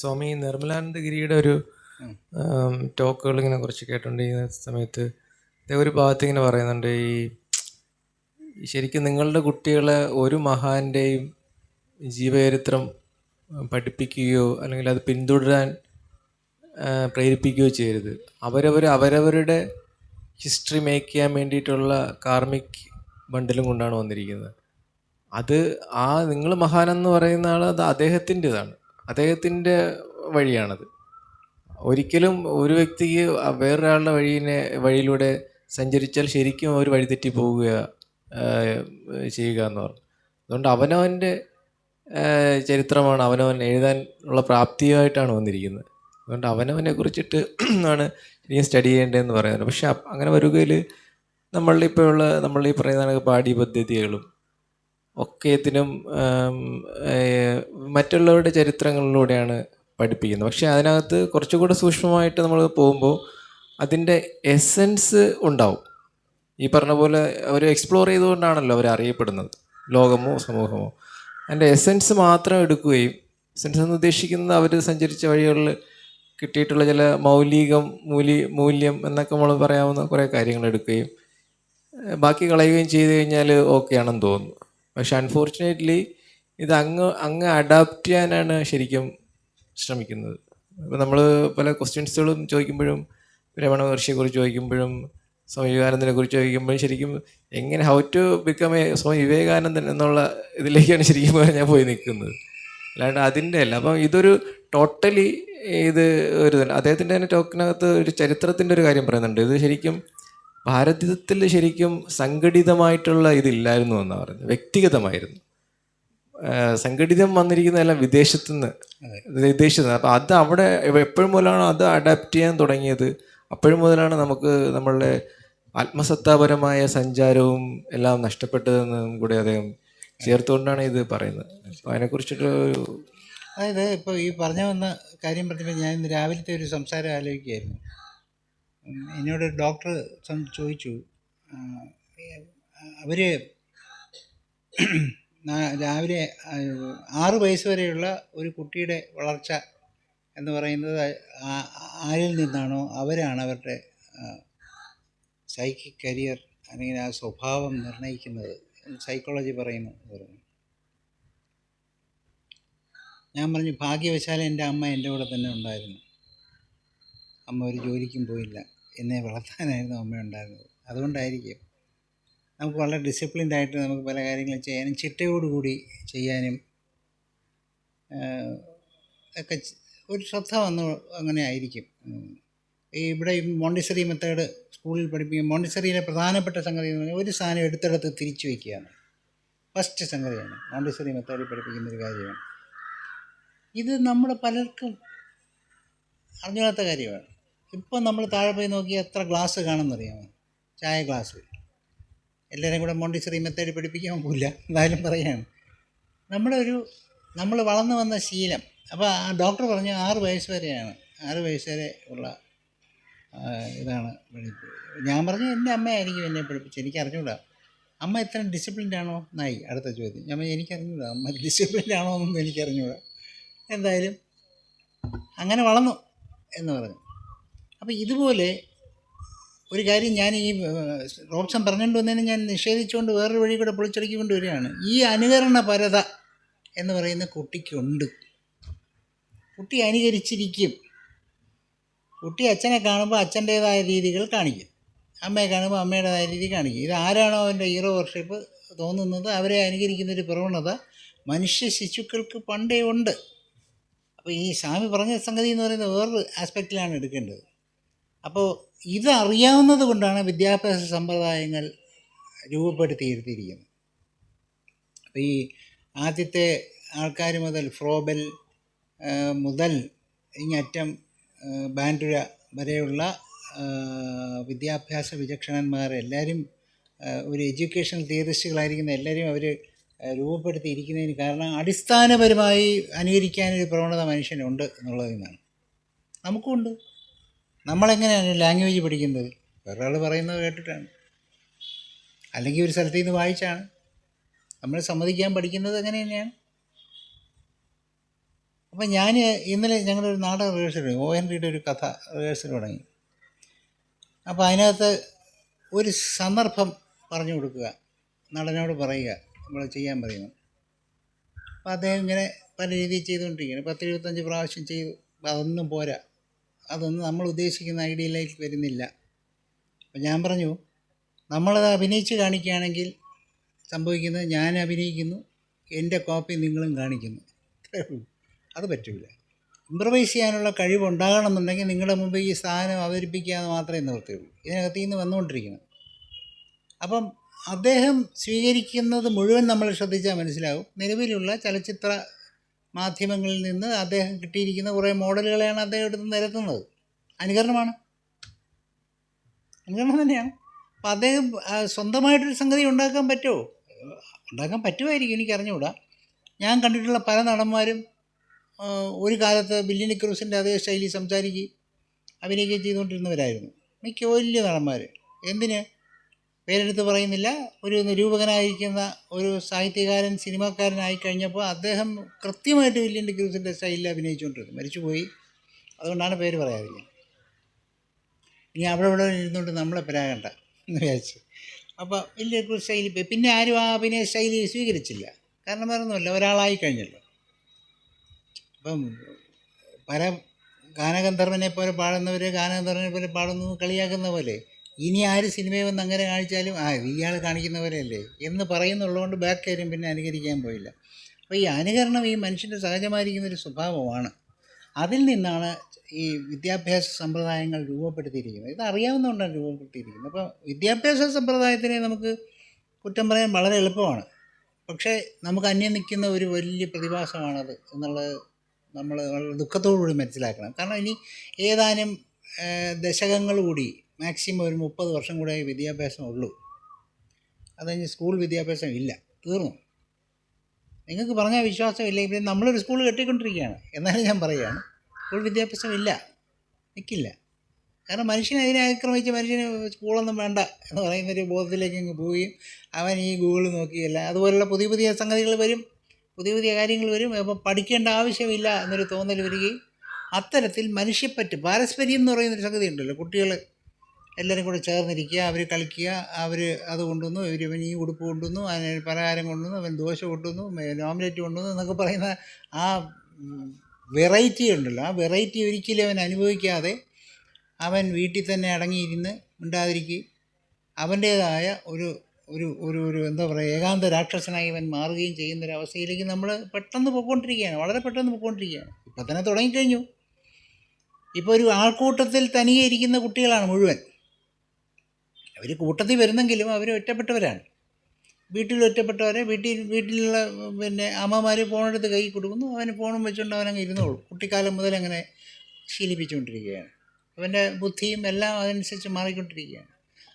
സ്വാമി നിർമ്മലാനന്ദഗിരിയുടെ ഒരു ടോക്കുകൾ ഇങ്ങനെ കുറച്ച് കേട്ടോണ്ടിരിക്കുന്ന സമയത്ത് അദ്ദേഹം ഒരു ഭാഗത്ത് ഇങ്ങനെ പറയുന്നുണ്ട് ഈ ഈ ശരിക്കും നിങ്ങളുടെ കുട്ടികളെ ഒരു മഹാന്റെയും ജീവചരിത്രം പഠിപ്പിക്കുകയോ അല്ലെങ്കിൽ അത് പിന്തുടരാൻ പ്രേരിപ്പിക്കുകയോ ചെയ്യരുത്. അവരവർ അവരവരുടെ ഹിസ്റ്ററി മേക്ക് ചെയ്യാൻ വേണ്ടിയിട്ടുള്ള കാർമിക് ബണ്ടിലും കൊണ്ടാണ് വന്നിരിക്കുന്നത്. അത് ആ നിങ്ങൾ മഹാനെന്ന് പറയുന്ന ആൾ അത് അദ്ദേഹത്തിന്റെതാണ്. അദ്ദേഹത്തിന്റെ വഴിയാണത്. ഒരിക്കലും ഒരു വ്യക്തിക്ക് വേറൊരാളുടെ വഴിനെ വഴിയിലൂടെ സഞ്ചരിച്ചാൽ ശരിക്കും അവർ വഴിതെറ്റി പോവുക ചെയ്യുക എന്ന് പറഞ്ഞു. അതുകൊണ്ട് അവനവന്റെ ചരിത്രമാണ് അവനവൻ എഴുതാൻ ഉള്ള പ്രാപ്തിയായിട്ടാണ് വന്നിരിക്കുന്നത്. അതുകൊണ്ട് അവനവനെ കുറിച്ചിട്ട് ആണ് ഇനിയും സ്റ്റഡി ചെയ്യേണ്ടതെന്ന് പറയുന്നത് പക്ഷെ അങ്ങനെ വരികയിൽ നമ്മളുടെ ഇപ്പോഴുള്ള നമ്മൾ ഈ പറയുന്ന പാഠ്യപദ്ധതികളും പാഠ്യ പദ്ധതികളും ഒക്കെത്തിനും മറ്റുള്ളവരുടെ ചരിത്രങ്ങളിലൂടെയാണ് പഠിപ്പിക്കുന്നത്. പക്ഷേ അതിനകത്ത് കുറച്ചുകൂടെ സൂക്ഷ്മമായിട്ട് നമ്മൾ പോകുമ്പോൾ അതിന്റെ എസെൻസ് ഉണ്ടാവും. ഈ പറഞ്ഞ പോലെ അവർ എക്സ്പ്ലോർ ചെയ്തുകൊണ്ടാണല്ലോ അവർ അറിയപ്പെടുന്നത് ലോകമോ സമൂഹമോ. അതിന്റെ എസെൻസ് മാത്രം എടുക്കുകയും എസെൻസ് എന്ന് ഉദ്ദേശിക്കുന്നത് അവർ സഞ്ചരിച്ച വഴികളിൽ കിട്ടിയിട്ടുള്ള ചില മൗലികം മൂലി മൂല്യം എന്നൊക്കെ നമ്മൾ പറയാവുന്ന കുറേ കാര്യങ്ങൾ എടുക്കുകയും ബാക്കി കളയുകയും ചെയ്തു കഴിഞ്ഞാൽ ഓക്കെ ആണെന്ന് തോന്നുന്നു. പക്ഷെ അൺഫോർച്ചുനേറ്റ്ലി ഇത് അങ്ങ് അങ്ങ് അഡാപ്റ്റ് ചെയ്യാനാണ് ശരിക്കും ശ്രമിക്കുന്നത്. ഇപ്പം നമ്മൾ പല ക്വസ്റ്റ്യൻസുകളും ചോദിക്കുമ്പോഴും രമണ മഹർഷിയെക്കുറിച്ച് ചോദിക്കുമ്പോഴും സ്വാമി വിവേകാനന്ദനെ കുറിച്ച് ചോദിക്കുമ്പോഴും ശരിക്കും എങ്ങനെ how to become a Swami Vivekanandan എന്നുള്ള ഇതിലേക്കാണ് ശരിക്കും ഞാൻ പോയി നിൽക്കുന്നത്. അല്ലാണ്ട് അതിന്റെ അല്ല. അപ്പം ഇതൊരു ടോട്ടലി ഇത് ഒരു. അദ്ദേഹത്തിന്റെ തന്നെ ടോക്കിനകത്ത് ഒരു ചരിത്രത്തിന്റെ ഒരു കാര്യം പറയുന്നുണ്ട്. ഇത് ശരിക്കും ഭാരതത്തിൽ ശരിക്കും സംഘടിതമായിട്ടുള്ള ഇതില്ലായിരുന്നു എന്നാണ് പറഞ്ഞു വ്യക്തിഗതമായിരുന്നു. സംഘടിതം വന്നിരിക്കുന്നതെല്ലാം വിദേശത്തു നിന്ന് വിദേശത്ത് നിന്ന് അപ്പം അത് അവിടെ എപ്പോഴും മുതലാണ് അത് അഡാപ്റ്റ് ചെയ്യാൻ തുടങ്ങിയത്. അപ്പോഴും മുതലാണ് നമുക്ക് നമ്മളുടെ ആത്മസത്താപരമായ സഞ്ചാരവും എല്ലാം നഷ്ടപ്പെട്ടതെന്നും കൂടി അദ്ദേഹം ചേർത്തുകൊണ്ടാണ് ഇത് പറയുന്നത്. അപ്പോൾ അതിനെക്കുറിച്ചിട്ട് ഒരു അതായത് ഇപ്പോൾ ഈ പറഞ്ഞു വന്ന കാര്യം പറഞ്ഞപ്പോൾ ഞാൻ ഇന്ന് രാവിലത്തെ ഒരു സംസാരം ആലോചിക്കുകയായിരുന്നു. എന്നോട് ഡോക്ടർ ചോദിച്ചു അവർ രാവിലെ ആറ് വയസ്സ് വരെയുള്ള ഒരു കുട്ടിയുടെ വളർച്ച എന്ന് പറയുന്നത് ആരിൽ നിന്നാണോ അവരാണ് അവരുടെ സൈക്കിക് കരിയർ അല്ലെങ്കിൽ ആ സ്വഭാവം നിർണയിക്കുന്നത് സൈക്കോളജി പറയുന്നു പറഞ്ഞു. ഞാൻ പറഞ്ഞു ഭാഗ്യവശാൽ എന്റെ അമ്മ എന്റെ കൂടെ തന്നെ ഉണ്ടായിരുന്നു. അമ്മ ഒരു ജോലിക്കും പോയില്ല. എന്നെ വളർത്താനായിരുന്നു അമ്മ ഉണ്ടായിരുന്നത്. അതുകൊണ്ടായിരിക്കും നമുക്ക് വളരെ ഡിസിപ്ലിൻഡ് ആയിട്ട് നമുക്ക് പല കാര്യങ്ങളും ചെയ്യാനും ചിട്ടയോടുകൂടി ചെയ്യാനും ഒക്കെ ഒരു ശ്രദ്ധ വന്ന് അങ്ങനെ ആയിരിക്കും. ഈ ഇവിടെ മോണ്ടിസറി മെത്തേഡ് സ്കൂളിൽ പഠിപ്പിക്കും മോണ്ടിസറിയിലെ പ്രധാനപ്പെട്ട സംഗതി എന്ന് പറഞ്ഞാൽ ഒരു സാധനം എടുത്തെടുത്ത് തിരിച്ചു വയ്ക്കുകയാണ് ഫസ്റ്റ് സംഗതിയാണ് മോണ്ടിസറി മെത്തേഡിൽ പഠിപ്പിക്കുന്ന ഒരു കാര്യമാണ്. ഇത് നമ്മൾ പലർക്കും അറിഞ്ഞാത്ത കാര്യമാണ്. ഇപ്പം നമ്മൾ താഴെ പോയി നോക്കി എത്ര ഗ്ലാസ് കാണുമെന്നറിയാമോ? ചായ ഗ്ലാസ്. എല്ലാവരും കൂടെ മോണ്ടിസറി മെത്തേഡ് പഠിപ്പിക്കാൻ പോകില്ല എന്തായാലും പറയാണ്. നമ്മുടെ ഒരു നമ്മൾ വളർന്നു വന്ന ശീലം. അപ്പോൾ ആ ഡോക്ടർ പറഞ്ഞു ആറ് വയസ്സ് വരെയാണ്. ആറ് വയസ്സ് വരെ ഉള്ള ഇതാണ് ഞാൻ പറഞ്ഞു എന്റെ അമ്മയായിരിക്കും എന്നെ പഠിപ്പിച്ചത്. എനിക്ക് അറിഞ്ഞുകൂടാ അമ്മ ഇത്ര ഡിസിപ്ലിൻഡ് ആണോ? എന്നായി അടുത്ത ചോദ്യം. ഞാൻ എനിക്കറിഞ്ഞൂടാ അമ്മ ഡിസിപ്ലിൻഡ് ആണോ എന്നൊന്നും എനിക്ക് അറിഞ്ഞൂടാ എന്തായാലും അങ്ങനെ വളർന്നു എന്ന് പറഞ്ഞു. അപ്പോൾ ഇതുപോലെ ഒരു കാര്യം ഞാൻ ഈ റോബ്സൺ പറഞ്ഞുകൊണ്ട് വന്നതിന് ഞാൻ നിഷേധിച്ചുകൊണ്ട് വേറൊരു വഴി കൂടെ പൊളിച്ചടുക്കിക്കൊണ്ട് വരികയാണ്. ഈ അനുകരണ പരത എന്ന് പറയുന്ന കുട്ടിക്കുണ്ട്. കുട്ടി അനുകരിച്ചിരിക്കും. കുട്ടി അച്ഛനെ കാണുമ്പോൾ അച്ഛന്റേതായ രീതികൾ കാണിക്കും. അമ്മയെ കാണുമ്പോൾ അമ്മയുടേതായ രീതി കാണിക്കും. ഇത് ആരാണോ അവന്റെ ഹീറോ വർഷിപ്പ് തോന്നുന്നത്? അവരെ അനുകരിക്കുന്ന ഒരു പ്രവണത മനുഷ്യ ശിശുക്കൾക്ക് പണ്ടേ ഉണ്ട്. അപ്പോൾ ഈ സ്വാമി പറഞ്ഞ സംഗതി എന്ന് പറയുന്നത് വേറൊരു ആസ്പെക്റ്റിലാണ് എടുക്കേണ്ടത്. അപ്പോൾ ഇതറിയാവുന്നത് കൊണ്ടാണ് വിദ്യാഭ്യാസ സമ്പ്രദായങ്ങൾ രൂപപ്പെടുത്തിയിരുത്തിയിരിക്കുന്നത്. അപ്പോൾ ഈ ആദ്യത്തെ ആൾക്കാർ മുതൽ ഫ്രോബൽ മുതൽ ഇങ്ങറ്റം ബാൻഡുര വരെയുള്ള വിദ്യാഭ്യാസ വിചക്ഷണന്മാർ എല്ലാവരും ഒരു എഡ്യൂക്കേഷണൽ തിയറിസ്റ്റുകളായിരിക്കുന്ന എല്ലാവരും അവർ രൂപപ്പെടുത്തിയിരിക്കുന്നതിന് കാരണം അടിസ്ഥാനപരമായി അനുകരിക്കാനൊരു പ്രവണത മനുഷ്യനുണ്ട് എന്നുള്ളതിൽ നിന്നാണ് നമുക്കുണ്ട്. നമ്മളെങ്ങനെയാണ് ലാംഗ്വേജ് പഠിക്കുന്നത്? വേറൊരാൾ പറയുന്നത് കേട്ടിട്ടാണ്. അല്ലെങ്കിൽ ഒരു സ്ഥലത്ത് നിന്ന് വായിച്ചാണ്. നമ്മൾ സമ്മതിക്കാൻ പഠിക്കുന്നത് അങ്ങനെ തന്നെയാണ്. അപ്പം ഞാൻ ഇന്നലെ ഞങ്ങളൊരു നാടക റിഹേഴ്സൽ ഒ എൻ ഡിയുടെ ഒരു കഥ റിഹേഴ്സൽ തുടങ്ങി. അപ്പോൾ അതിനകത്ത് ഒരു സന്ദർഭം പറഞ്ഞു കൊടുക്കുക. നടനോട് പറയുക. നമ്മൾ ചെയ്യാൻ പറയുന്നു. അപ്പോൾ അദ്ദേഹം ഇങ്ങനെ പല രീതിയിൽ ചെയ്തുകൊണ്ടിരിക്കുകയാണ്. പത്ത് എഴുപത്തഞ്ച് പ്രാവശ്യം ചെയ്തു. അതൊന്നും പോരാ. അതൊന്നും നമ്മൾ ഉദ്ദേശിക്കുന്ന ഐഡിയയിലേക്ക് വരുന്നില്ല. അപ്പം ഞാൻ പറഞ്ഞു നമ്മളത് അഭിനയിച്ച് കാണിക്കുകയാണെങ്കിൽ സംഭവിക്കുന്നത് ഞാൻ അഭിനയിക്കുന്നു എന്റെ കോപ്പി നിങ്ങളും കാണിക്കുന്നു. അത് പറ്റില്ല ഇമ്പ്രവൈസ് ചെയ്യാനുള്ള കഴിവുണ്ടാകണമെന്നുണ്ടെങ്കിൽ നിങ്ങളുടെ മുമ്പ് ഈ സാധനം അവതരിപ്പിക്കാമെന്ന് മാത്രമേ നിവൃത്തിയുള്ളൂ ഇതിനകത്ത് നിന്ന് വന്നുകൊണ്ടിരിക്കണം അപ്പം അദ്ദേഹം സ്വീകരിക്കുന്നത് മുഴുവൻ നമ്മൾ ശ്രദ്ധിച്ചാൽ മനസ്സിലാവും. നിലവിലുള്ള ചലച്ചിത്ര മാധ്യമങ്ങളിൽ നിന്ന് അദ്ദേഹം കിട്ടിയിരിക്കുന്ന കുറേ മോഡലുകളെയാണ് അദ്ദേഹം എടുത്ത് നിരത്തുന്നത്. അനുകരണമാണ്. അനുകരണം തന്നെയാണ്. അപ്പം അദ്ദേഹം സ്വന്തമായിട്ടൊരു സംഗതി ഉണ്ടാക്കാൻ പറ്റുമോ? ഉണ്ടാക്കാൻ പറ്റുമായിരിക്കും എനിക്ക് അറിഞ്ഞുകൂടാ ഞാൻ കണ്ടിട്ടുള്ള പല നടന്മാരും ഒരു കാലത്ത് ബില്ലിനി ക്രൂസിന്റെ അതേ ശൈലി സംസാരിക്കുകയും അഭിനയിക്കുകയും ചെയ്തുകൊണ്ടിരുന്നവരായിരുന്നു. മിക്ക വലിയ നടന്മാർ എന്തിന്? പേരെടുത്ത് പറയുന്നില്ല. ഒരു നിരൂപകനായിരിക്കുന്ന ഒരു സാഹിത്യകാരൻ സിനിമാക്കാരനായി കഴിഞ്ഞപ്പോൾ അദ്ദേഹം കൃത്യമായിട്ട് വില്യം ക്രൂസിന്റെ സ്റ്റൈലിൽ അഭിനയിച്ചുകൊണ്ടിരുന്നു. മരിച്ചുപോയി. അതുകൊണ്ടാണ് പേര് പറയാതില്ല ഇനി അവിടെ ഇവിടെ ഇരുന്നുകൊണ്ട് നമ്മളെ പരാകണ്ട എന്ന് വിചാരിച്ചു. അപ്പോൾ വലിയ ക്രൂസ് ശൈലി പോയി. പിന്നെ ആരും ആ അഭിനയ ശൈലി സ്വീകരിച്ചില്ല. കാരണം വേറൊന്നുമല്ല. ഒരാളായി കഴിഞ്ഞല്ലോ. അപ്പം പല ഗാനഗന്ധർവനെ പോലെ പാടുന്നവർ ഗാനഗന്ധർവനെ പോലെ പാടുന്നു കളിയാക്കുന്ന പോലെ ഇനി ആര് സിനിമയിൽ വന്ന് അങ്ങനെ കാണിച്ചാലും ആ ഇയാൾ കാണിക്കുന്ന എന്ന് പറയുന്നുള്ളതുകൊണ്ട് ബാക്ക് കാര്യം പിന്നെ അനുകരിക്കാൻ പോയില്ല. അപ്പോൾ ഈ അനുകരണം ഈ മനുഷ്യന്റെ സഹജമായിരിക്കുന്ന ഒരു സ്വഭാവമാണ്. അതിൽ നിന്നാണ് ഈ വിദ്യാഭ്യാസ സമ്പ്രദായങ്ങൾ രൂപപ്പെടുത്തിയിരിക്കുന്നത്. ഇത് അറിയാവുന്നതുകൊണ്ടാണ് രൂപപ്പെടുത്തിയിരിക്കുന്നത്. അപ്പോൾ വിദ്യാഭ്യാസ സമ്പ്രദായത്തിനെ നമുക്ക് കുറ്റം പറയാൻ വളരെ എളുപ്പമാണ്. പക്ഷേ നമുക്ക് അന്യം നിൽക്കുന്ന ഒരു വലിയ പ്രതിഭാസമാണത് എന്നുള്ളത് നമ്മൾ വളരെ ദുഃഖത്തോടുകൂടി മനസ്സിലാക്കണം. കാരണം ഇനി ഏതാനും ദശകങ്ങൾ കൂടി മാക്സിമം ഒരു മുപ്പത് വർഷം കൂടെ വിദ്യാഭ്യാസം ഉള്ളൂ. അത് കഴിഞ്ഞ് സ്കൂൾ വിദ്യാഭ്യാസം ഇല്ല. തീർന്നു. നിങ്ങൾക്ക് പറഞ്ഞാൽ വിശ്വാസം ഇല്ലെങ്കിൽ നമ്മളൊരു സ്കൂൾ കെട്ടിക്കൊണ്ടിരിക്കുകയാണ്. എന്നാലും ഞാൻ പറയുകയാണ് സ്കൂൾ വിദ്യാഭ്യാസം ഇല്ല. നിൽക്കില്ല കാരണം മനുഷ്യനെ അതിനെ ആക്രമിച്ച് മനുഷ്യന് സ്കൂളൊന്നും വേണ്ട എന്ന് പറയുന്നൊരു ബോധത്തിലേക്ക് അങ്ങ് പോവുകയും അവൻ ഈ ഗൂഗിൾ നോക്കിയല്ല അതുപോലുള്ള പുതിയ പുതിയ സംഗതികൾ വരും. പുതിയ പുതിയ കാര്യങ്ങൾ വരും. അപ്പോൾ പഠിക്കേണ്ട ആവശ്യമില്ല എന്നൊരു തോന്നൽ വരികയും അത്തരത്തിൽ മനുഷ്യപ്പറ്റ് പാരസ്പര്യം എന്ന് പറയുന്നൊരു സംഗതി ഉണ്ടല്ലോ കുട്ടികൾ എല്ലാവരും കൂടെ ചേർന്നിരിക്കുക അവർ കളിക്കുക അവർ അത് കൊണ്ടുവന്നു ഇവർ ഇവൻ ഈ ഉടുപ്പ് കൊണ്ടുവന്നു അവൻ പലഹാരം കൊണ്ടുവന്നു അവൻ ദോശ കൊണ്ടുവന്നു അവൻ ഓംലെറ്റ് കൊണ്ടുവന്നു എന്നൊക്കെ പറയുന്ന ആ വെറൈറ്റി ഉണ്ടല്ലോ. ആ വെറൈറ്റി ഒരിക്കലും അവൻ അനുഭവിക്കാതെ അവൻ വീട്ടിൽ തന്നെ അടങ്ങിയിരുന്ന് ഉണ്ടാതിരിക്കുകയും അവന്റേതായ ഒരു ഒരു ഒരു ഒരു എന്താ പറയുക ഏകാന്ത രാക്ഷസനായി അവൻ മാറുകയും ചെയ്യുന്ന ഒരു അവസ്ഥയിലേക്ക് നമ്മൾ പെട്ടെന്ന് പോയിക്കൊണ്ടിരിക്കുകയാണ്. വളരെ പെട്ടെന്ന് പോയിക്കൊണ്ടിരിക്കുകയാണ്. ഇപ്പം തന്നെ തുടങ്ങിക്കഴിഞ്ഞു. ഇപ്പോൾ ഒരു ആൾക്കൂട്ടത്തിൽ തനിയെ ഇരിക്കുന്ന കുട്ടികളാണ് മുഴുവൻ. അവർ കൂട്ടത്തിൽ വരുന്നെങ്കിലും അവർ ഒറ്റപ്പെട്ടവരാണ്. വീട്ടിൽ ഒറ്റപ്പെട്ടവരെ വീട്ടിൽ വീട്ടിലുള്ള പിന്നെ അമ്മമാർ ഫോണെടുത്ത് കൈ കൊടുക്കുന്നു. അവന് ഫോണും വെച്ചുകൊണ്ട് അവനങ്ങ് ഇരുന്നോളൂ. കുട്ടിക്കാലം മുതൽ അങ്ങനെ ശീലിപ്പിച്ചുകൊണ്ടിരിക്കുകയാണ്. അവന്റെ ബുദ്ധിയും എല്ലാം അതനുസരിച്ച് മാറിക്കൊണ്ടിരിക്കുകയാണ്.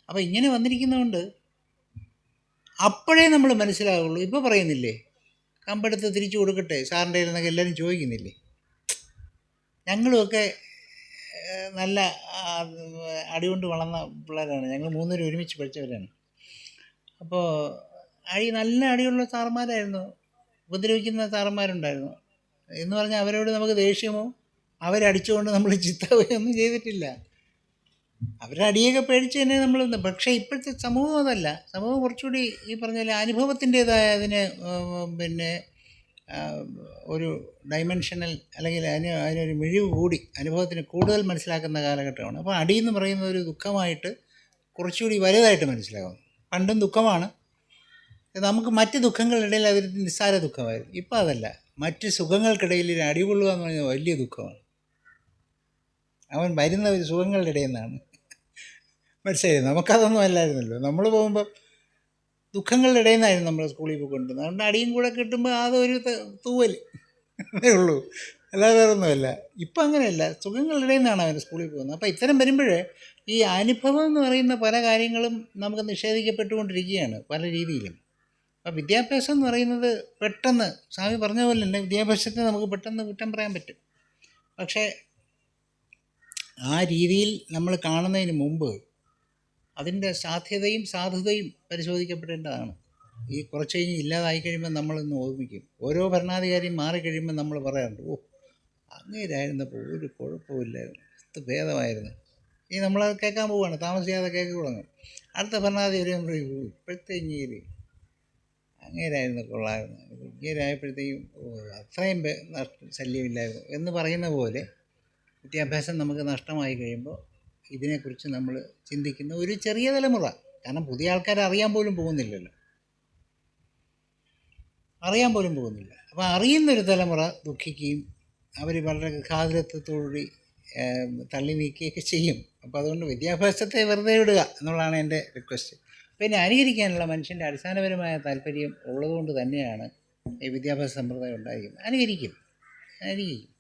അപ്പോൾ ഇങ്ങനെ വന്നിരിക്കുന്നതുകൊണ്ട് അപ്പോഴേ നമ്മൾ മനസ്സിലാവുള്ളൂ. ഇപ്പോൾ പറയുന്നില്ലേ? കമ്പെടുത്ത് തിരിച്ചു കൊടുക്കട്ടെ സാറിന്റെ ഇരുന്നൊക്കെ എല്ലാവരും ചോദിക്കുന്നില്ലേ? ഞങ്ങളുമൊക്കെ നല്ല അടികൊണ്ട് വളർന്ന പിള്ളേരാണ്. ഞങ്ങൾ മൂന്നുപേരും ഒരുമിച്ച് പഠിച്ചവരാണ്. അപ്പോൾ അടി നല്ല അടിയുള്ള സാറന്മാരായിരുന്നു. ഉപദ്രവിക്കുന്ന സാറന്മാരുണ്ടായിരുന്നു. എന്ന് പറഞ്ഞാൽ അവരോട് നമുക്ക് ദേഷ്യമോ അവരടിച്ചുകൊണ്ട് നമ്മൾ ചിത്തവയൊന്നും ചെയ്തിട്ടില്ല. അവരുടെ അടിയൊക്കെ പേടിച്ച് തന്നെ നമ്മൾ പക്ഷേ ഇപ്പോഴത്തെ സമൂഹം അതല്ല. സമൂഹം കുറച്ചുകൂടി ഈ പറഞ്ഞ അനുഭവത്തിന്റേതായ അതിന് പിന്നെ ഒരു ഡൈമെൻഷനിൽ അല്ലെങ്കിൽ അതിന് അതിനൊരു മിഴിവ് കൂടി അനുഭവത്തിന് കൂടുതൽ മനസ്സിലാക്കുന്ന കാലഘട്ടമാണ്. അപ്പോൾ അടി എന്ന് പറയുന്ന ഒരു ദുഃഖമായിട്ട് കുറച്ചുകൂടി വലുതായിട്ട് മനസ്സിലാകും. പണ്ടും ദുഃഖമാണ്. നമുക്ക് മറ്റ് ദുഃഖങ്ങളിടയിൽ അതൊരു നിസ്സാര ദുഃഖമായിരുന്നു. ഇപ്പം അതല്ല. മറ്റ് സുഖങ്ങൾക്കിടയിൽ അടികൊള്ളുക എന്ന് പറയുന്നത് വലിയ ദുഃഖമാണ്. അവൻ വരുന്ന ഒരു സുഖങ്ങളുടെ ഇടയിൽ നിന്നാണ്. മനസ്സിലായി? നമുക്കതൊന്നും അല്ലായിരുന്നല്ലോ. നമ്മൾ പോകുമ്പോൾ ദുഃഖങ്ങളുടെ ഇടയിൽ നിന്നായിരുന്നു നമ്മൾ സ്കൂളിൽ പോയിക്കൊണ്ടിരുന്നത് അതുകൊണ്ട് അടിയും കൂടെ കിട്ടുമ്പോൾ അതൊരു തൂവൽ അതേ ഉള്ളൂ. അല്ലാതെ വേറെ ഒന്നുമല്ല ഇപ്പം അങ്ങനെയല്ല. സുഖങ്ങളുടെ ഇടയിൽ നിന്നാണ് അവൻ സ്കൂളിൽ പോകുന്നത്. അപ്പോൾ ഇത്തരം വരുമ്പോഴേ ഈ അനുഭവം എന്ന് പറയുന്ന പല കാര്യങ്ങളും നമുക്ക് നിഷേധിക്കപ്പെട്ടുകൊണ്ടിരിക്കുകയാണ് പല രീതിയിലും. അപ്പോൾ വിദ്യാഭ്യാസം എന്ന് പറയുന്നത് പെട്ടെന്ന് സ്വാമി പറഞ്ഞ പോലെ തന്നെ വിദ്യാഭ്യാസത്തെ നമുക്ക് പെട്ടെന്ന് കുറ്റം പറയാൻ പറ്റും. പക്ഷേ ആ രീതിയിൽ നമ്മൾ കാണുന്നതിന് മുമ്പ് അതിന്റെ സാധ്യതയും സാധുതയും പരിശോധിക്കപ്പെടേണ്ടതാണ്. ഈ കുറച്ച് കഴിഞ്ഞ് ഇല്ലാതായി കഴിയുമ്പോൾ നമ്മളൊന്ന് ഓർമ്മിക്കും. ഓരോ ഭരണാധികാരിയും മാറിക്കഴിയുമ്പോൾ നമ്മൾ പറയാറുണ്ട് ഓ അങ്ങേരായിരുന്നപ്പോൾ ഒരു കുഴപ്പമില്ലായിരുന്നു ഇത് ഭേദമായിരുന്നു. ഇനി നമ്മളത് കേൾക്കാൻ പോവുകയാണ്. താമസിയാതെ കേൾക്കി തുടങ്ങും. അടുത്ത ഭരണാധികാരി നമ്മൾ ഇപ്പോഴത്തെ ഇങ്ങേര് അങ്ങേരായിരുന്നു കൊള്ളായിരുന്നു ഇങ്ങേരായപ്പോഴത്തേക്കും അത്രയും നഷ്ട- ശല്യമില്ലായിരുന്നു. എന്ന് പറയുന്ന പോലെ വിദ്യാഭ്യാസം നമുക്ക് നഷ്ടമായി കഴിയുമ്പോൾ ഇതിനെക്കുറിച്ച് നമ്മൾ ചിന്തിക്കുന്ന ഒരു ചെറിയ തലമുറ. കാരണം പുതിയ ആൾക്കാർ അറിയാൻ പോലും പോകുന്നില്ലല്ലോ. അറിയാൻ പോലും പോകുന്നില്ല. അപ്പോൾ അറിയുന്നൊരു തലമുറ ദുഃഖിക്കുകയും അവർ വളരെ ഖാതിരത്വത്തോടുകൂടി തള്ളി നീക്കുകയൊക്കെ ചെയ്യും. അപ്പോൾ അതുകൊണ്ട് വിദ്യാഭ്യാസത്തെ വെറുതെ വിടുക എന്നുള്ളതാണ് എന്റെ റിക്വസ്റ്റ്. പിന്നെ അനുകരിക്കാനുള്ള മനുഷ്യന്റെ അടിസ്ഥാനപരമായ താല്പര്യം ഉള്ളതുകൊണ്ട് തന്നെയാണ് ഈ വിദ്യാഭ്യാസ സമ്പ്രദായം ഉണ്ടായിരിക്കുന്നത്. അനുകരിക്കും. അനുകരിക്കും.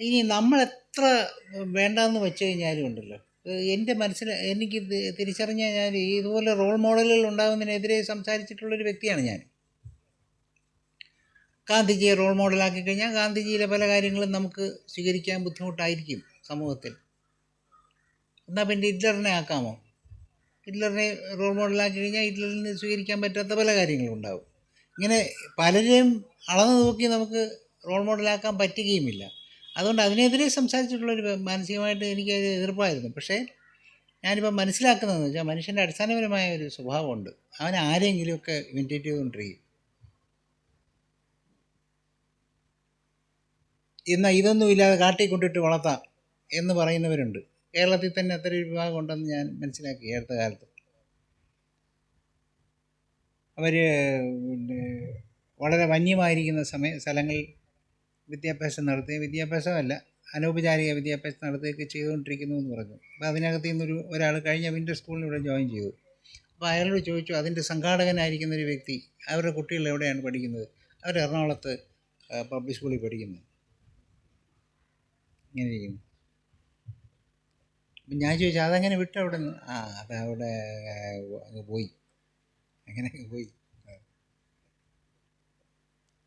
ഇനി നമ്മൾ എത്ര വേണ്ടാന്ന് വെച്ച് കഴിഞ്ഞാലും ഉണ്ടല്ലോ. എന്റെ മനസ്സിൽ എനിക്ക് തിരിച്ചറിഞ്ഞ ഞാൻ ഇതുപോലെ റോൾ മോഡലുകൾ ഉണ്ടാകുന്നതിനെതിരെ സംസാരിച്ചിട്ടുള്ളൊരു വ്യക്തിയാണ് ഞാൻ. ഗാന്ധിജിയെ റോൾ മോഡലാക്കി കഴിഞ്ഞാൽ ഗാന്ധിജിയിലെ പല കാര്യങ്ങളും നമുക്ക് സ്വീകരിക്കാൻ ബുദ്ധിമുട്ടായിരിക്കും സമൂഹത്തിൽ. എന്നാൽ പിന്നെ ഹിറ്റ്ലറിനെ ആക്കാമോ? ഹിറ്റ്ലറിനെ റോൾ മോഡലാക്കി കഴിഞ്ഞാൽ ഹിറ്റ്ലറിന് സ്വീകരിക്കാൻ പറ്റാത്ത പല കാര്യങ്ങളും ഉണ്ടാവും. ഇങ്ങനെ പലരെയും അളന്നു നോക്കി നമുക്ക് റോൾ മോഡലാക്കാൻ പറ്റുകയുമില്ല. അതുകൊണ്ട് അതിനെതിരെ സംസാരിച്ചിട്ടുള്ളൊരു മാനസികമായിട്ട് എനിക്ക് എതിർപ്പായിരുന്നു. പക്ഷേ ഞാനിപ്പോൾ മനസ്സിലാക്കുന്നതെന്ന് വെച്ചാൽ മനുഷ്യന്റെ അടിസ്ഥാനപരമായ ഒരു സ്വഭാവമുണ്ട്. അവൻ ആരെങ്കിലുമൊക്കെ ഇമിറ്റേറ്റ് ചെയ്തുകൊണ്ടിരിക്കും. എന്നാൽ ഇതൊന്നും ഇല്ലാതെ കാട്ടി കൊണ്ടിട്ട് വളർത്താം എന്ന് പറയുന്നവരുണ്ട്. കേരളത്തിൽ തന്നെ അത്ര ഒരു വിഭാഗം ഉണ്ടെന്ന് ഞാൻ മനസ്സിലാക്കി അടുത്ത കാലത്ത്. അവർ വളരെ വന്യമായിരിക്കുന്ന സമയ സ്ഥലങ്ങളിൽ വിദ്യാഭ്യാസം നടത്തുകയും വിദ്യാഭ്യാസമല്ല അനൗപചാരിക വിദ്യാഭ്യാസം നടത്തുകയൊക്കെ ചെയ്തുകൊണ്ടിരിക്കുന്നു എന്ന് പറഞ്ഞു. അപ്പോൾ അതിനകത്ത് നിന്നൊരു ഒരാൾ കഴിഞ്ഞ വിന്റർ സ്കൂളിൽ ഇവിടെ ജോയിൻ ചെയ്തു. അപ്പോൾ അയാളോട് ചോദിച്ചു അതിന്റെ സംഘാടകനായിരിക്കുന്ന ഒരു വ്യക്തി അവരുടെ കുട്ടികൾ എവിടെയാണ് പഠിക്കുന്നത്? അവർ എറണാകുളത്ത് പബ്ലിക് സ്കൂളിൽ പഠിക്കുന്നു. ഇങ്ങനെ ഇരിക്കുന്നു. അപ്പം ഞാൻ ചോദിച്ചു അതങ്ങനെ വിട്ടു അവിടെ നിന്ന്? ആ അതവിടെ അങ്ങ് പോയി. അങ്ങനെ പോയി.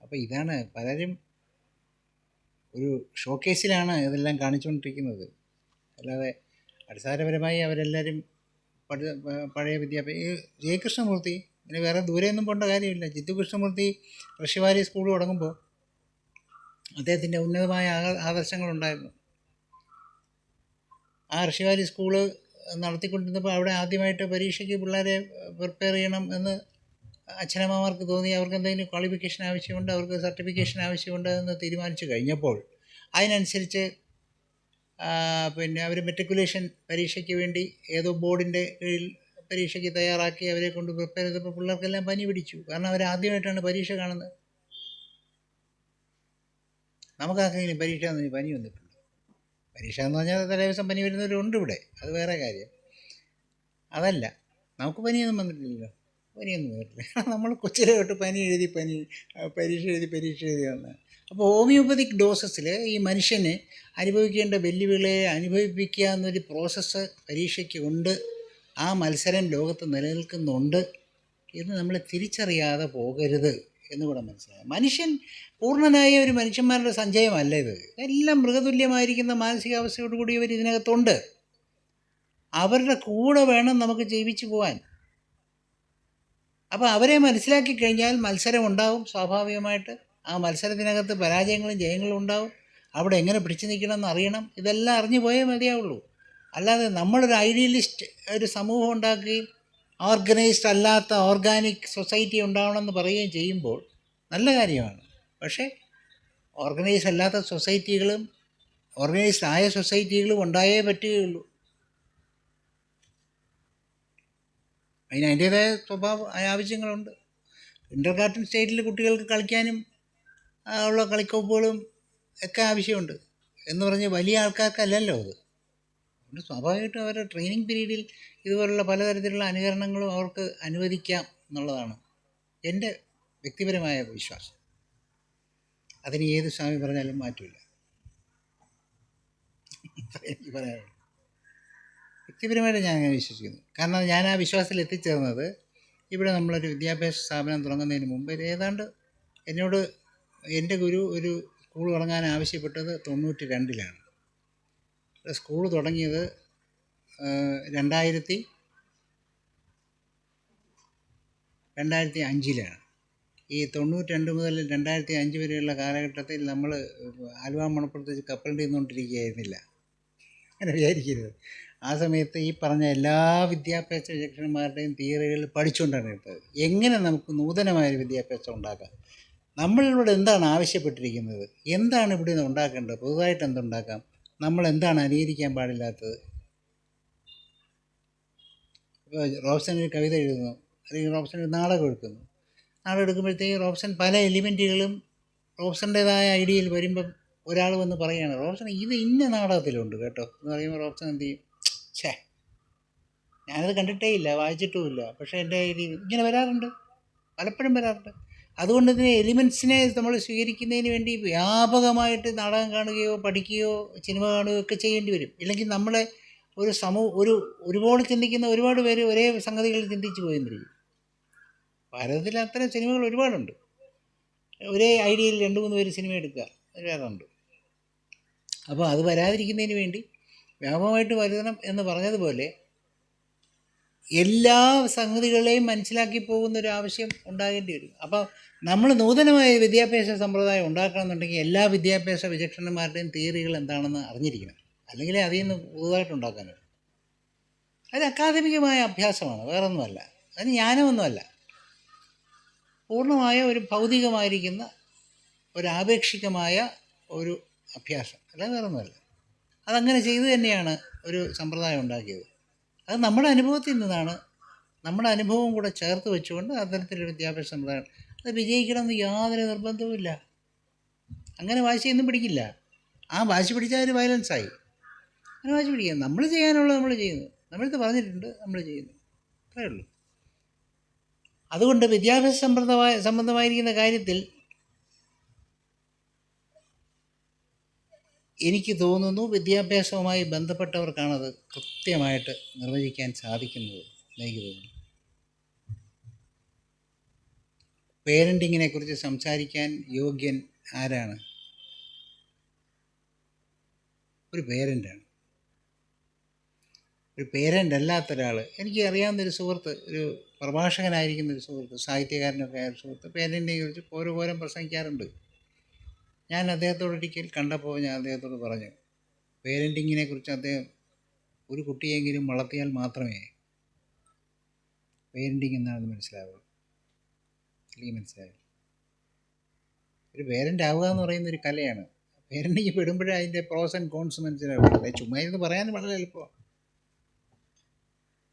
അപ്പോൾ ഇതാണ് പലരും ഒരു ഷോക്കേസിലാണ് ഇതെല്ലാം കാണിച്ചുകൊണ്ടിരിക്കുന്നത്. അല്ലാതെ അടിസ്ഥാനപരമായി അവരെല്ലാവരും പഠി പഴയ വിദ്യാഭ്യാസം ഈ ജയകൃഷ്ണമൂർത്തി പിന്നെ വേറെ ദൂരെയൊന്നും പോകേണ്ട കാര്യമില്ല. ജിത്തു കൃഷ്ണമൂർത്തി ഋഷിവാരി സ്കൂൾ തുടങ്ങുമ്പോൾ അദ്ദേഹത്തിന്റെ ഉന്നതമായ ആദർശങ്ങളുണ്ടായിരുന്നു. ആ ഋഷിവാരി സ്കൂൾ നടത്തിക്കൊണ്ടിരുന്നപ്പോൾ അവിടെ ആദ്യമായിട്ട് പരീക്ഷയ്ക്ക് പിള്ളേരെ പ്രിപ്പയർ ചെയ്യണം എന്ന് അച്ഛനമ്മമാർക്ക് തോന്നി അവർക്ക് എന്തെങ്കിലും ക്വാളിഫിക്കേഷൻ ആവശ്യമുണ്ട് അവർക്ക് സർട്ടിഫിക്കേഷൻ ആവശ്യമുണ്ട് എന്ന് തീരുമാനിച്ചു കഴിഞ്ഞപ്പോൾ അതിനനുസരിച്ച് പിന്നെ അവർ മെട്രിക്കുലേഷൻ പരീക്ഷയ്ക്ക് വേണ്ടി ഏതോ ബോർഡിന്റെ കീഴിൽ പരീക്ഷയ്ക്ക് തയ്യാറാക്കി അവരെ കൊണ്ട് പ്രിപ്പയർ ചെയ്തപ്പോൾ പിള്ളേർക്കെല്ലാം പനി പിടിച്ചു. കാരണം അവർ ആദ്യമായിട്ടാണ് പരീക്ഷ കാണുന്നത്. നമുക്കാർക്കെങ്കിലും പരീക്ഷ എന്ന് പനി വന്നിട്ടുണ്ട്. പരീക്ഷ എന്ന് പറഞ്ഞാൽ തലേ ദിവസം പനി വരുന്നവരുണ്ട് ഇവിടെ. അത് വേറെ കാര്യം. അതല്ല നമുക്ക് പനിയൊന്നും വന്നിട്ടില്ലല്ലോ. പനിയൊന്നും വരില്ല നമ്മൾ കൊച്ചിലെ തൊട്ട് പനി എഴുതി പനി പരീക്ഷ എഴുതി പരീക്ഷ എഴുതി വന്ന്. അപ്പോൾ ഹോമിയോപ്പതിക് ഡോസസിൽ ഈ മനുഷ്യന് അനുഭവിക്കേണ്ട വെല്ലുവിളിയെ അനുഭവിപ്പിക്കുക എന്നൊരു പ്രോസസ്സ് പരീക്ഷയ്ക്ക് ഉണ്ട്. ആ മത്സരം ലോകത്ത് നിലനിൽക്കുന്നുണ്ട് എന്ന് നമ്മൾ തിരിച്ചറിയാതെ പോകരുത് എന്ന് കൂടെ മനസ്സിലാക്കാം. മനുഷ്യൻ പൂർണനായ ഒരു മനുഷ്യന്മാരുടെ സഞ്ചയമല്ല ഇത്. എല്ലാം മൃഗതുല്യമായിരിക്കുന്ന മാനസികാവസ്ഥയോടുകൂടി ഇവർ ഇതിനകത്തുണ്ട്. അവരുടെ കൂടെ വേണം നമുക്ക് ജീവിച്ചു പോകാൻ അപ്പോൾ അവരെ മനസ്സിലാക്കി കഴിഞ്ഞാൽ മത്സരം ഉണ്ടാവും. സ്വാഭാവികമായിട്ട് ആ മത്സരത്തിനകത്ത് പരാജയങ്ങളും ജയങ്ങളും ഉണ്ടാവും. അവിടെ എങ്ങനെ പിടിച്ചു നിൽക്കണമെന്ന് അറിയണം ഇതെല്ലാം അറിഞ്ഞു പോയേ മതിയാവുള്ളൂ. അല്ലാതെ നമ്മളൊരു ഐഡിയലിസ്റ്റ് ഒരു സമൂഹം ഉണ്ടാക്കുകയും ഓർഗനൈസ്ഡ് അല്ലാത്ത ഓർഗാനിക് സൊസൈറ്റി ഉണ്ടാവണമെന്ന് പറയുകയും ചെയ്യുമ്പോൾ നല്ല കാര്യമാണ്. പക്ഷേ ഓർഗനൈസ്ഡ് അല്ലാത്ത സൊസൈറ്റികളും ഓർഗനൈസ്ഡ് ആയ സൊസൈറ്റികളും ഉണ്ടായേ പറ്റുകയുള്ളൂ. അതിന് അതിന്റേതായ സ്വഭാവ ആവശ്യങ്ങളുണ്ട്. ഇന്റർ ഗാർഡൻ സ്റ്റേറ്റിൽ കുട്ടികൾക്ക് കളിക്കാനും ഉള്ള കളിക്കോപ്പുകളും ഒക്കെ ആവശ്യമുണ്ട്. എന്ന് പറഞ്ഞ് വലിയ ആൾക്കാർക്കല്ലല്ലോ അത്. അതുകൊണ്ട് സ്വാഭാവികമായിട്ടും അവരുടെ ട്രെയിനിങ് പീരീഡിൽ ഇതുപോലുള്ള പലതരത്തിലുള്ള അനുകരണങ്ങളും അവർക്ക് അനുവദിക്കാം എന്നുള്ളതാണ് എന്റെ വ്യക്തിപരമായ വിശ്വാസം. അതിന് ഏത് സ്വാമി പറഞ്ഞാലും എനിക്ക് പറയാനുള്ളൂ. വ്യക്തിപരമായിട്ട് ഞാൻ അങ്ങനെ വിശ്വസിക്കുന്നു. കാരണം ഞാൻ ആ വിശ്വാസത്തിൽ എത്തിച്ചേർന്നത് ഇവിടെ നമ്മളൊരു വിദ്യാഭ്യാസ സ്ഥാപനം തുടങ്ങുന്നതിന് മുമ്പ് ഏതാണ്ട് എന്നോട് എന്റെ ഗുരു ഒരു സ്കൂൾ തുടങ്ങാൻ ആവശ്യപ്പെട്ടത് തൊണ്ണൂറ്റി രണ്ടിലാണ് സ്കൂൾ തുടങ്ങിയത് രണ്ടായിരത്തി രണ്ടായിരത്തി അഞ്ചിലാണ് ഈ തൊണ്ണൂറ്റി രണ്ട് മുതൽ രണ്ടായിരത്തി അഞ്ച് വരെയുള്ള കാലഘട്ടത്തിൽ നമ്മൾ ആലുവ മണപ്പുറത്ത് കപ്പലിന്റെ നിന്നുകൊണ്ടിരിക്കുകയായിരുന്നില്ല. അങ്ങനെ വിചാരിക്കരുത്. ആ സമയത്ത് ഈ പറഞ്ഞ എല്ലാ വിദ്യാഭ്യാസ വിചക്ഷണന്മാരുടെയും തിയറികൾ പഠിച്ചുകൊണ്ടാണ് എടുത്തത് എങ്ങനെ നമുക്ക് നൂതനമായൊരു വിദ്യാഭ്യാസം ഉണ്ടാക്കാം? നമ്മളിവിടെ എന്താണ് ആവശ്യപ്പെട്ടിരിക്കുന്നത്? എന്താണ് ഇവിടെ നിന്ന് ഉണ്ടാക്കേണ്ടത്? പുതുതായിട്ട് എന്തുണ്ടാക്കാം? നമ്മൾ എന്താണ് അനുകരിക്കാൻ പാടില്ലാത്തത്? ഇപ്പോൾ റോബ്സൺ ഒരു കവിത എഴുതുന്നു. അല്ലെങ്കിൽ റോബ്സൺ ഒരു നാടകം എടുക്കുന്നു. നാടകം എടുക്കുമ്പോഴത്തേക്ക് റോബ്സൺ പല എലിമെന്റുകളും റോബ്സന്റേതായ ഐഡിയയിൽ വരുമ്പം ഒരാൾ വന്ന് പറയുകയാണ് റോബ്സൺ ഇത് ഇന്ന നാടകത്തിലുണ്ട് കേട്ടോ. എന്ന് പറയുമ്പോൾ റോബ്സൺ എന്ത് ചെയ്യും? ഛേ. ഞാനത് കണ്ടിട്ടേ ഇല്ല വായിച്ചിട്ടുമില്ല. പക്ഷേ എന്റെ ഇങ്ങനെ വരാറുണ്ട്. പലപ്പോഴും വരാറുണ്ട്. അതുകൊണ്ട് ഇതിനെ എലിമെൻസിനെ നമ്മൾ സ്വീകരിക്കുന്നതിന് വേണ്ടി വ്യാപകമായിട്ട് നാടകം കാണുകയോ പഠിക്കുകയോ സിനിമ കാണുകയോ ഒക്കെ ചെയ്യേണ്ടി വരും. ഇല്ലെങ്കിൽ നമ്മളെ ഒരു സമൂഹ ഒരു ഒരുപാട് ചിന്തിക്കുന്ന ഒരുപാട് പേര് ഒരേ സംഗതികളിൽ ചിന്തിച്ച് പോയെന്നിരിക്കും ഭാരതത്തിൽ അത്തരം സിനിമകൾ ഒരുപാടുണ്ട്. ഒരേ ഐഡിയയിൽ രണ്ട് മൂന്ന് പേര് സിനിമ എടുക്കുക ഒരുപാടുണ്ട് അപ്പോൾ അത് വരാതിരിക്കുന്നതിന് വേണ്ടി വ്യാപകമായിട്ട് വരുത്തണം എന്ന് പറഞ്ഞതുപോലെ എല്ലാ സംഗതികളെയും മനസ്സിലാക്കി പോകുന്ന ഒരു ആവശ്യം ഉണ്ടാകേണ്ടി വരും. അപ്പോൾ നമ്മൾ നൂതനമായ വിദ്യാഭ്യാസ സമ്പ്രദായം ഉണ്ടാക്കണമെന്നുണ്ടെങ്കിൽ എല്ലാ വിദ്യാഭ്യാസ വിചക്ഷണന്മാരുടെയും തിയറികൾ എന്താണെന്ന് അറിഞ്ഞിരിക്കണം. അല്ലെങ്കിൽ അതിൽ നിന്ന് പുതുതായിട്ട് ഉണ്ടാക്കാനോ അത് അക്കാദമികമായ അഭ്യാസമാണ് വേറൊന്നുമല്ല. അതിന് ജ്ഞാനമൊന്നുമല്ല. പൂർണമായ ഒരു ഭൗതികമായിരിക്കുന്ന ഒരു ആപേക്ഷികമായ ഒരു അഭ്യാസം. അല്ല വേറൊന്നുമല്ല. അതങ്ങനെ ചെയ്തു തന്നെയാണ് ഒരു സമ്പ്രദായം ഉണ്ടാക്കിയത്. അത് നമ്മുടെ അനുഭവത്തിൽ നിന്നാണ്. നമ്മുടെ അനുഭവം കൂടെ ചേർത്ത് വെച്ചുകൊണ്ട് അത്തരത്തിലൊരു വിദ്യാഭ്യാസ സമ്പ്രദായം. അത് വിജയിക്കണമെന്ന് യാതൊരു നിർബന്ധവുമില്ല അങ്ങനെ വാശിയൊന്നും പിടിക്കില്ല. ആ വാശി പിടിച്ചാൽ ഒരു വയലൻസായി അങ്ങനെ വാശി പിടിക്കുക. നമ്മൾ ചെയ്യാനുള്ളത് നമ്മൾ ചെയ്യുന്നു. നമ്മളിത് പറഞ്ഞിട്ടുണ്ട് നമ്മൾ ചെയ്യുന്നു. അത്രയേ ഉള്ളൂ. അതുകൊണ്ട് വിദ്യാഭ്യാസ സമ്പ്രദമായ സംബന്ധമായിരിക്കുന്ന കാര്യത്തിൽ എനിക്ക് തോന്നുന്നു വിദ്യാഭ്യാസവുമായി ബന്ധപ്പെട്ടവർക്കാണത് കൃത്യമായിട്ട് നിർവചിക്കാൻ സാധിക്കുന്നത് എനിക്ക് തോന്നുന്നു. പേരന്റിങ്ങിനെ കുറിച്ച് സംസാരിക്കാൻ യോഗ്യൻ ആരാണ്? ഒരു പേരന്റാണ് ഒരു പേരന്റ് അല്ലാത്ത ഒരാൾ എനിക്ക് അറിയാവുന്ന ഒരു സുഹൃത്ത് ഒരു പ്രഭാഷകനായിരിക്കുന്ന ഒരു സുഹൃത്ത് സാഹിത്യകാരനൊക്കെ ആയ ഒരു സുഹൃത്ത് പേരന്റിനെ കുറിച്ച് ഓരോ പോരം പ്രസംഗിക്കാറുണ്ട്. ഞാൻ അദ്ദേഹത്തോട് ഒരിക്കൽ കണ്ടപ്പോൾ ഞാൻ അദ്ദേഹത്തോട് പറഞ്ഞു പേരന്റിങ്ങിനെ കുറിച്ച് അദ്ദേഹം ഒരു കുട്ടിയെങ്കിലും വളർത്തിയാൽ മാത്രമേ പേരന്റിങ് എന്നാണെന്ന് മനസ്സിലാവുള്ളൂ. അല്ലെങ്കിൽ മനസ്സിലാവില്ല ഒരു പേരന്റ് ആവുക എന്ന് പറയുന്ന ഒരു കലയാണ്. പേരന്റിങ് പെടുമ്പോഴേ അതിന്റെ പ്രോസ് ആൻഡ് കോൺസ് മനസ്സിലാവുള്ളൂ. ചുമ്മാ ഇരുന്ന് പറയാൻ വളരെ എളുപ്പമാണ്.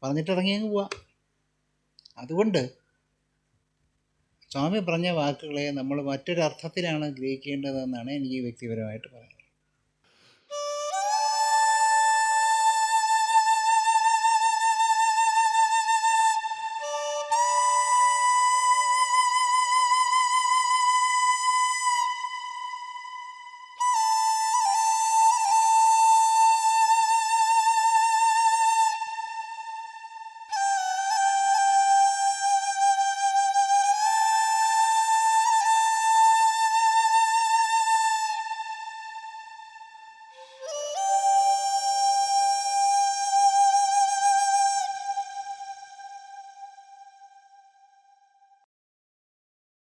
പറഞ്ഞിട്ടിറങ്ങി അങ്ങ് പോവാം. അതുകൊണ്ട് സ്വാമി പറഞ്ഞ വാക്കുകളെ നമ്മൾ മറ്റൊരർത്ഥത്തിലാണ് ഗ്രഹിക്കേണ്ടതെന്നാണ് എനിക്ക് വ്യക്തിപരമായിട്ട് പറയുന്നത്